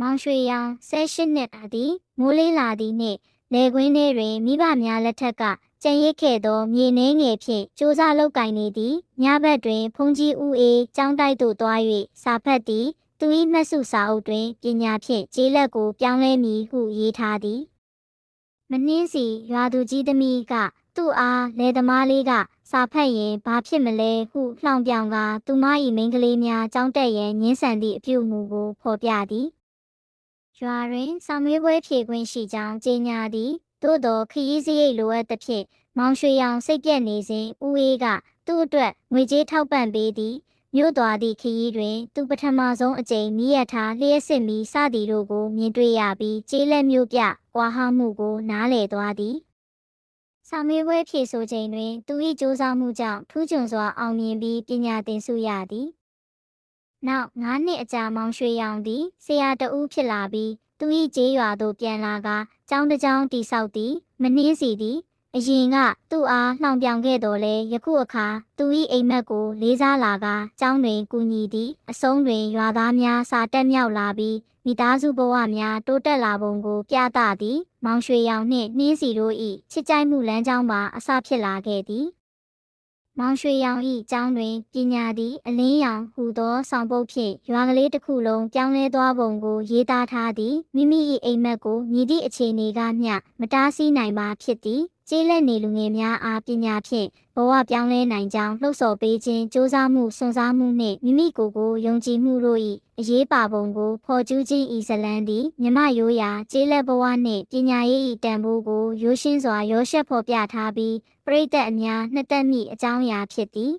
မောင်ရွှေရောင်၁၈နှစ်အသည်မိုးလေးလာသည်နှင့်လေကွင်းထဲတွင်မိဘများလက်ထက်ကကြံရစ်ခဲ့သောမြေနှင်းငယ်ဖြင့်စူးစမ်းလုပ်ကင်နေသည်ညဘက်တွင်ဖုန်ကြီးဦးအေးကျောင်းတိုက်သို့သွား၍စာဖတ်သည်သူ၏မှတ်စုစာအုပ်တွင်ပညာဖြင့်ကျေးလက်ကိုပြောင်းလဲမည်ဟုရေးထားသည်မနှင်းစီရွာသူကြီးသမီးကသူ့အားလယ်သမားလေးကစာဖတ်ရင်ဘာဖြစ်မလဲဟုလှောင်ပြောင်ကသူမ၏မိန်းကလေးများကြောင်းတက်ရန်ညှင်းဆန်သည့်အပြုအမူကိုဖော်ပြသည် ရွာတွင်ဆောင်းမေးပွဲဖြေခွင့်ရှိကြောင်းကြေညာသည်သို့သောခရီးစရိတ်လိုအပ်သဖြင့်မောင်ရွှေရောင်စိတ်ပြက်နေစဉ်ဦးအေးကသူ့အတွက်ငွေကြေးထောက်ပံ့ပေးသည်မြို့သွားသည့်ခရီးတွင် သူပထမဆုံးအကြိမ်မိရထားလျှက်စစ်မီစသည်တို့ကိုမြင်တွေ့ရပြီးကျေးလက်မြို့ပြကွာဟမှုကိုနားလည်သွားသည်။စာမေးပွဲဖြေဆိုချိန်တွင် သူ၏စ조사မှုကြောင့်ထူးချွန်စွာအောင်မြင်ပြီးပညာသင်ဆုရသည်။ နောက်၅နှစ်အကြာမောင်ရွှေရောင်သည်ဆရာတဦးဖြစ်လာပြီးသူ၏ကျေးရွာသို့ပြန်လာကကျောင်းတစ်ကျောင်းတိဆောက်သည်မနှင်းစီသည်အရင်ကသူ့အားနှောင်ပြောင်ခဲ့တော်လဲယခုအခါသူ၏အိမ်မက်ကိုလေးစားလာကကျောင်းတွင်ကူညီသည်အဆုံးတွင်ရွာသားများစာတက်မြောက်လာပြီးမိသားစုဘဝများတိုးတက်လာပုံကိုပြသသည် မောင်ရွှေရောင်နှင့်နှင်းစီတို့၏ချစ်ကြိုက်မှုလမ်းကြောင်းမှာအစဖြစ်လာခဲ့သည် မောင်ရွှေရောင်၏ကျောင်းတွင်ပညာသည်အလင်းရောင်ဟူသောဆောင်ပုဒ်ဖြင့်ရွာကလေးတစ်ခုလုံးပြောင်းလဲသွားပုံကိုရေးသားထားသည်မိမိ၏အိမ်မက်ကိုမြည်သည့်အခြေအနေကမျှမတားဆီးနိုင်ပါဖြစ်သည် ကျေးလက်နေလူငယ်များအားပညာဖြင့်ဘဝပြောင်းလဲနိုင်ကြောင်းလှုပ်ဆော်ပေးခြင်းစ조사မှုစွန့်စားမှုနှင့်မိမိကိုယ်ကိုယုံကြည်မှုတို့၏အရေးပါပုံကိုဖော်ကျူးခြင်းဤဇလန်းသည်မြမရိုးရာကျေးလက်ဘဝနှင့်ပညာရေး၏တန်ဖိုးကိုရိုးရှင်းစွာရောရှက်ဖော်ပြထားပြီးပရိသတ်အများနှစ်သက်မိအကြောင်းအရာဖြစ်သည်